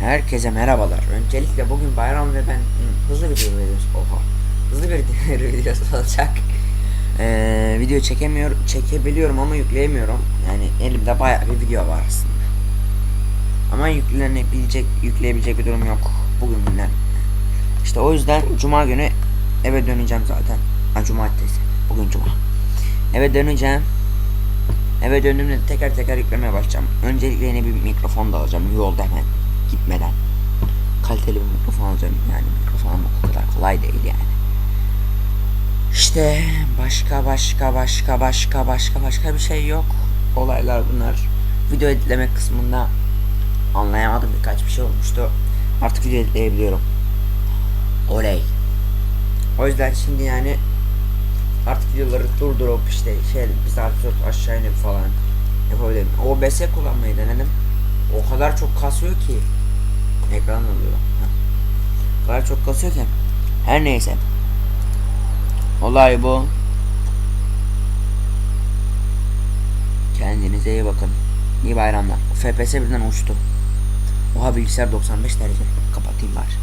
Herkese merhabalar. Öncelikle bugün bayram ve ben Hı, hızlı video videosu. Oha. Hızlı bir videosu olacak. Ee, video çekemiyor, çekebiliyorum ama yükleyemiyorum. Yani elimde bayağı bir video var aslında. Ama yüklenebilecek, yükleyebilecek bir durum yok bugünden. İşte o yüzden cuma günü eve döneceğim zaten. Ha cumartesi. Bugün cuma. Eve döneceğim. Eve döndüğümde teker teker yüklemeye başlayacağım. Öncelikle yeni bir mikrofon da alacağım yolda hemen gitmeden. Kaliteli bir mikrofon alacağım yani mikrofon almak o kadar kolay değil yani. İşte başka başka başka başka başka başka bir şey yok. Olaylar bunlar. Video editlemek kısmında anlayamadım birkaç bir şey olmuştu. Artık video editleyebiliyorum. Oley. O yüzden şimdi yani artık videoları durdurup işte şey bir saat aşağı inip falan yapabilirim. OBS kullanmayı denedim. O kadar çok kasıyor ki ekran oluyor. Kadar çok kasıyor ki. Her neyse. Olay bu. Kendinize iyi bakın. İyi bayramlar. FPS birden uçtu. Oha bilgisayar 95 derece. Kapatayım bari.